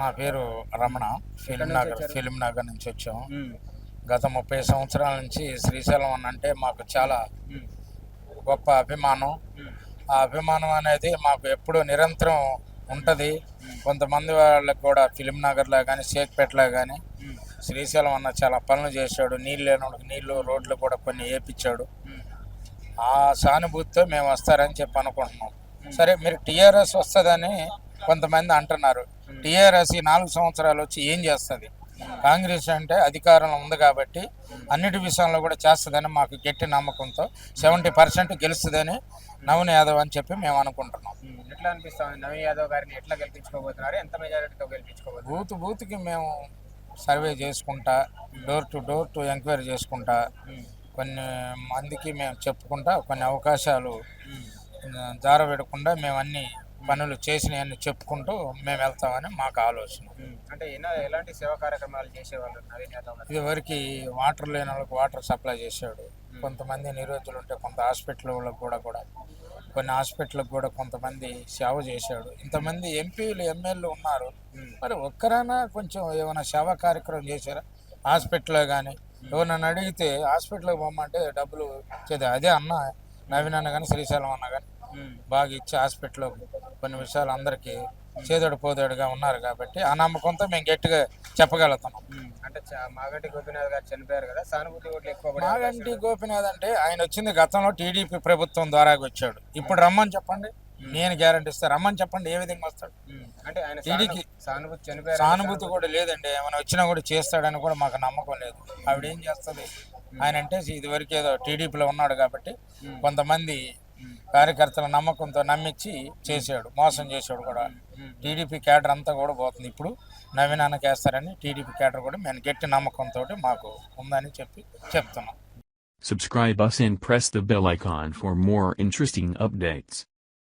నా పేరు Ramana. Film Nagar Film Nagar నుంచి వచ్చాం. గత ముప్పై సంవత్సరాల నుంచి శ్రీశైలం అని అంటే మాకు చాలా గొప్ప అభిమానం. ఆ అభిమానం అనేది మాకు ఎప్పుడు నిరంతరం ఉంటుంది. కొంతమంది వాళ్ళకి కూడా ఫిలిం నగర్లో కానీ షేక్పేటలో కానీ శ్రీశైలం అన్న చాలా పనులు చేశాడు. నీళ్ళు లేని వాళ్ళకి నీళ్ళు రోడ్లు కూడా కొన్ని వేపించాడు ఆ సానుభూతితో మేము వస్తారని చెప్పి అనుకుంటున్నాం. సరే మీరు టీఆర్ఎస్ వస్తుందని కొంతమంది అంటున్నారు. టీఆర్ఎస్ ఈ నాలుగు సంవత్సరాలు వచ్చి ఏం చేస్తుంది? కాంగ్రెస్ అంటే అధికారంలో ఉంది కాబట్టి అన్నిటి విషయంలో కూడా చేస్తుందని మాకు గట్టి నమ్మకంతో సెవెంటీ పర్సెంట్ గెలుస్తుందని నవీన్ యాదవ్ అని చెప్పి మేము అనుకుంటున్నాం. ఎట్లా అనిపిస్తుంది? నవీన్ యాదవ్ గారిని ఎట్లా గెలిపించుకోబోతున్నారు? ఎంత మెజారిటీతో గెలిపించుకోబోతున్నారు? బూత్ బూత్కి మేము సర్వే చేసుకుంటా door to door to enquiry చేసుకుంటా కొన్ని మందికి మేము చెప్పుకుంటా కొన్ని అవకాశాలు జారబెడకుండా మేము అన్ని పనులు చేసినవన్నీ చెప్పుకుంటూ మేము వెళ్తామని మాకు ఆలోచన. అంటే ఎలాంటి సేవా కార్యక్రమాలు చేసేవాళ్ళు నవీన్ యాదవ్ గారు? ఇదివరకు వాటర్ లేని వాళ్ళకి వాటర్ సప్లై చేశాడు కొంతమంది నిరోధులు ఉంటే కొంత హాస్పిటల్ వాళ్ళకి కూడా కూడా. కొన్ని హాస్పిటల్కి కూడా కొంతమంది సేవ చేశాడు ఇంతమంది ఎంపీలు ఎమ్మెల్యేలు ఉన్నారు. మరి ఒక్కరైనా కొంచెం ఏమైనా సేవా కార్యక్రమం చేశారా? హాస్పిటల్లో కానీ ఎవరినైనా అడిగితే హాస్పిటల్కి పొమ్మంటే డబ్బులు అదే అన్న నవీన్ అన్న కానీ శ్రీశైలం అన్న కానీ బాగా ఇచ్చి హాస్పిటల్లో కొన్ని విషయాలు అందరికీ చేదోడు పోదోడుగా ఉన్నారు కాబట్టి ఆ నమ్మకంతో మేము గట్టిగా చెప్పగలుగుతున్నాం ఉమ్, అంటే మాగంటి గోపీనాథ్ గారు చనిపోయారు కదా సానుభూతి ఓట్లు ఎక్కువ మాగంటి గోపినాథ్ అంటే ఆయన వచ్చింది గతంలో టీడీపీ ప్రభుత్వం ద్వారా వచ్చాడు. ఇప్పుడు రమ్మని చెప్పండి నేను గ్యారంటీ ఇస్తా. రమ్మని చెప్పండి ఏ విధంగా వస్తాడు? అంటే ఆయన టీడీకి సాను- సానుభూతి చనిపోయారు సానుభూతి కూడా లేదండి. ఏమైనా వచ్చినా కూడా చేస్తాడని కూడా మాకు నమ్మకం లేదు. ఆవిడ ఏం చేస్తుంది? ఆయన అంటే ఇదివరకు ఏదో టీడీపీలో ఉన్నాడు కాబట్టి కొంతమంది కార్యకర్తల నమ్మకంతో నమ్మించి చేసాడు మోసం చేశాడు కూడా. టీడీపీ క్యాడర్ అంతా కూడా పోతుంది. ఇప్పుడు నవీన్ వేస్తారని టీడీపీ క్యాడర్ కూడా మేము గట్టి నమ్మకంతో మాకు ఉందని చెప్పి చెప్తున్నాం. Subscribe us and press the bell icon for more interesting updates.